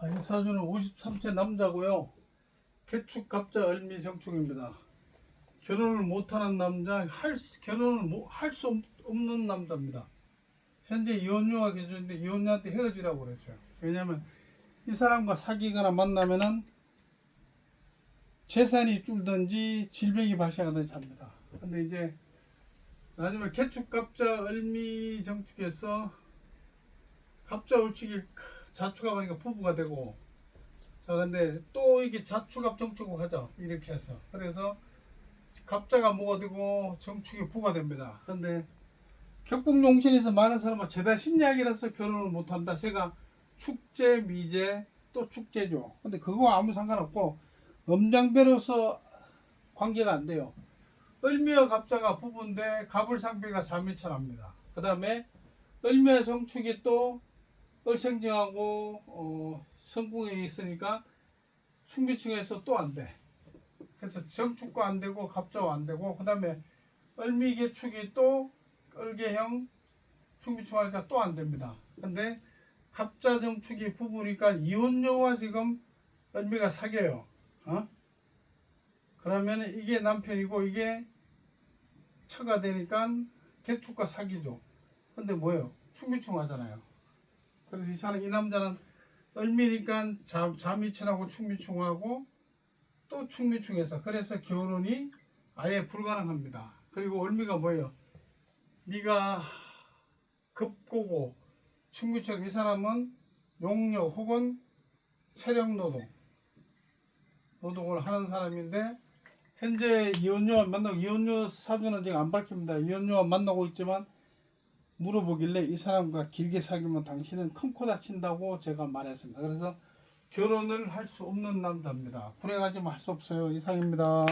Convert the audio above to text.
아, 이 사주는 53세 남자고요. 개축 갑자 을미 정축입니다. 결혼을 못하는 남자, 할, 수- 결혼을 할 수 없는 남자입니다. 현재 이혼녀가 계시는데 이혼녀한테 헤어지라고 그랬어요. 왜냐면 이 사람과 사귀거나 만나면은 재산이 줄든지 질병이 발생하든지 합니다. 근데 이제 나중에 개축 갑자 을미 정축에서 갑자 울축이 자축가 보니까 부부가 되고. 자 근데 또 이게 자축합 정축을 하죠. 이렇게 해서. 그래서 갑자가 뭐가 되고 정축이 부가 됩니다. 근데 격국용신에서 많은 사람은 제다 신약이라서 결혼을 못한다. 제가 축제 미제 또 축제죠. 근데 그거 아무 상관없고 음장배로서 관계가 안 돼요. 을미와 갑자가 부부인데 갑을상배가 자미천합니다. 그 다음에 을미와 정축이 또 을생정하고 어, 성궁에 있으니까 숙미층에서 또 안 돼. 그래서 정축과 안 되고 갑자와 안 되고 그 다음에 을미개축이 또 을개형 숙미충 하니까 또 안 됩니다. 근데 갑자 정축이 부부니까 이혼녀와 지금 을미가 사귀어요. 어? 그러면 이게 남편이고 이게 처가 되니까 개축과 사귀죠. 근데 뭐예요? 충미충 하잖아요. 그래서 이 사람 이 남자는 을미니까 잠 잠이천하고 충미충하고 또 충미충해서 그래서 결혼이 아예 불가능합니다. 그리고 을미가 뭐예요? 미가 급고고 충미충 이 사람은 용역 혹은 체력 노동 노동을 하는 사람인데 현재 이혼녀와 만나고 이혼녀 사주는 지금 안 밝힙니다. 이혼녀와 만나고 있지만 물어보길래 이 사람과 길게 사귀면 당신은 큰 코 다친다고 제가 말했습니다. 그래서 결혼을 할 수 없는 남자입니다. 불행하지만 할 수 없어요. 이상입니다.